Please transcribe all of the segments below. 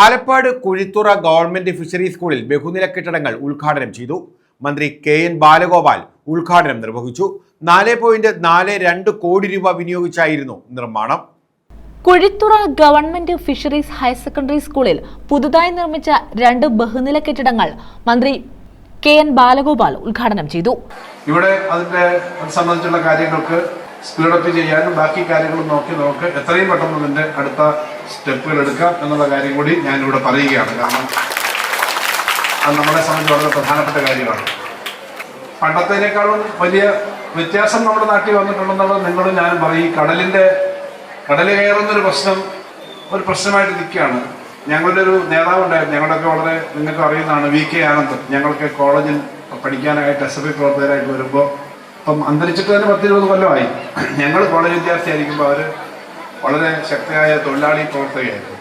Alappad Kuzhithurai government fishery സ്കൂളിൽ ബഹുനില കെട്ടിടങ്ങൾ ഉദ്ഘാടനം ചെയ്തു. മന്ത്രി കെ എൻ ബാലഗോപാൽ ഉദ്ഘാടനം നിർവഹിച്ചു. നാല് പോയിന്റ് നാല് രണ്ട് കോടി രൂപ വിനിയോഗിച്ചായിരുന്നു നിർമ്മാണം. Kuzhithura government fisheries higher secondary സ്കൂളിൽ പുതുതായി നിർമ്മിച്ച രണ്ട് ബഹുനില കെട്ടിടങ്ങൾ മന്ത്രി കെ എൻ ബാലഗോപാൽ ഉദ്ഘാടനം ചെയ്തു. ഇവിടെ അതിന്റെ അത് സംബന്ധിച്ചുള്ള കാര്യങ്ങൾക്ക് സ്പീഡപ്പ് ചെയ്യാനും ബാക്കി കാര്യങ്ങളും നോക്കി നമുക്ക് എത്രയും പെട്ടെന്ന് ഇതിന്റെ അടുത്ത സ്റ്റെപ്പുകൾ എടുക്കാം എന്നുള്ള കാര്യം കൂടി ഞാനിവിടെ പറയുകയാണ്. കാരണം അത് നമ്മളെ സംബന്ധിച്ച് വളരെ പ്രധാനപ്പെട്ട കാര്യമാണ്. പണ്ടത്തേക്കാളും വലിയ വ്യത്യാസം നമ്മുടെ നാട്ടിൽ വന്നിട്ടുണ്ടെന്നുള്ളത് നിങ്ങളും ഞാൻ പറയും. ഈ കടലിന്റെ കടൽ കയറുന്നൊരു പ്രശ്നം ഒരു പ്രശ്നമായിട്ട് നിൽക്കുകയാണ്. ഞങ്ങളുടെ ഒരു നേതാവുണ്ടായിരുന്നു ഞങ്ങളുടെയൊക്കെ വളരെ നിങ്ങൾക്ക് അറിയുന്നതാണ് വി കെ ആനന്ദ്. ഞങ്ങൾക്ക് കോളേജിൽ പഠിക്കാനായിട്ട് എസ് എഫ് ഐ പ്രവർത്തകരായിട്ട് വരുമ്പോൾ ഇപ്പം അന്തരിച്ചിട്ട് തന്നെ പത്തിരുപത് കൊല്ലമായി. ഞങ്ങൾ കോളേജ് വിദ്യാർത്ഥിയായിരിക്കുമ്പോൾ അവർ വളരെ ശക്തയായ തൊഴിലാളി പ്രവർത്തകയായിരുന്നു.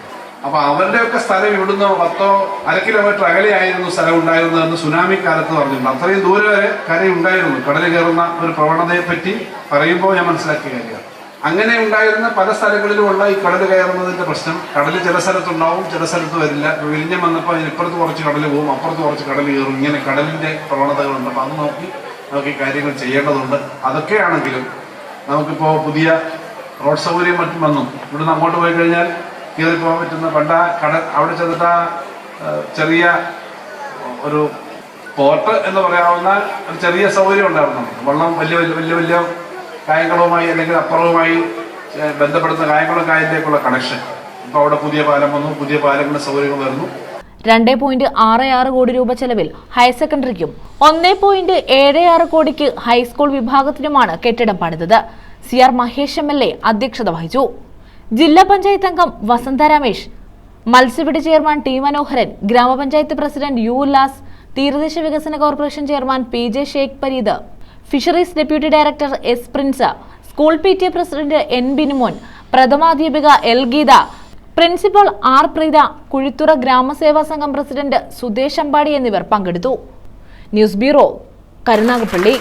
അപ്പൊ അവരുടെയൊക്കെ സ്ഥലം ഇവിടുന്ന് പത്തോ അര കിലോമീറ്റർ അകലെയായിരുന്നു സ്ഥലം ഉണ്ടായിരുന്നതെന്ന് സുനാമി കാലത്ത് പറഞ്ഞിട്ടുണ്ട്. അത്രയും ദൂരെ വരെ കരയുണ്ടായിരുന്നു. കടൽ കയറുന്ന ഒരു പ്രവണതയെ പറ്റി പറയുമ്പോൾ ഞാൻ മനസ്സിലാക്കിയ കാര്യമാണ്. അങ്ങനെ ഉണ്ടായിരുന്ന പല സ്ഥലങ്ങളിലുമുള്ള ഈ കടൽ കയറുന്നതിന്റെ പ്രശ്നം. കടൽ ചില സ്ഥലത്തുണ്ടാവും ചില സ്ഥലത്ത് വരില്ല. വിഴിഞ്ഞം വന്നപ്പോൾ ഇപ്പുറത്ത് കുറച്ച് കടൽ പോകും അപ്പുറത്ത് കുറച്ച് കടൽ കയറും. ഇങ്ങനെ കടലിന്റെ പ്രവണതകളുണ്ട്. അപ്പൊ അത് നോക്കി നമുക്ക് ഈ കാര്യങ്ങൾ ചെയ്യേണ്ടതുണ്ട്. അതൊക്കെയാണെങ്കിലും നമുക്കിപ്പോൾ പുതിയ റോഡ് സൗകര്യം മറ്റും വന്നു. ഇവിടുന്ന് അങ്ങോട്ട് പോയി കഴിഞ്ഞാൽ കയറി പോകാൻ പറ്റുന്ന പണ്ട കട അവിടെ ചെന്നിട്ട് ആ, ആ, ചെറിയ ഒരു പോർട്ട് എന്ന് പറയാവുന്ന ഒരു ചെറിയ സൗകര്യം ഉണ്ടായിരുന്നു. വെള്ളം വലിയ വലിയ വലിയ വലിയ കായംകുളവുമായി അല്ലെങ്കിൽ അപ്പുറവുമായി ബന്ധപ്പെടുന്ന കായംകുളം കായലിലേക്കുള്ള കണക്ഷൻ ഇപ്പോൾ അവിടെ പുതിയ പാലം വന്നു. പുതിയ പാലങ്ങളുടെ സൗകര്യങ്ങൾ വരുന്നു. രണ്ട് പോയിന്റ് ആറ് ആറ് കോടി രൂപ ചെലവിൽ ഹയർ സെക്കൻഡറിക്കും ഒന്ന് പോയിന്റ് ഏഴ് ആറ് കോടിക്ക് ഹൈസ്കൂൾ വിഭാഗത്തിനുമാണ് കെട്ടിടം പണിതത്. C R Mahesh M L A അധ്യക്ഷത വഹിച്ചു. ജില്ലാ പഞ്ചായത്ത് അംഗം വസന്ത രമേശ് മത്സ്യപിടി ചെയർമാൻ ടി മനോഹരൻ ഗ്രാമപഞ്ചായത്ത് പ്രസിഡന്റ് യു ഉല്ലാസ് തീരദേശ വികസന corporation chairman P J Sheikh Pareed fisheries deputy director S Prince school P T A president N Binumon പ്രഥമാധ്യാപിക L Geetha principal R Preetha Kuzhithura ഗ്രാമസേവാ സംഘം president Sudesh Ambadi എന്നിവർ പങ്കെടുത്തു. News bureau Karunagappally.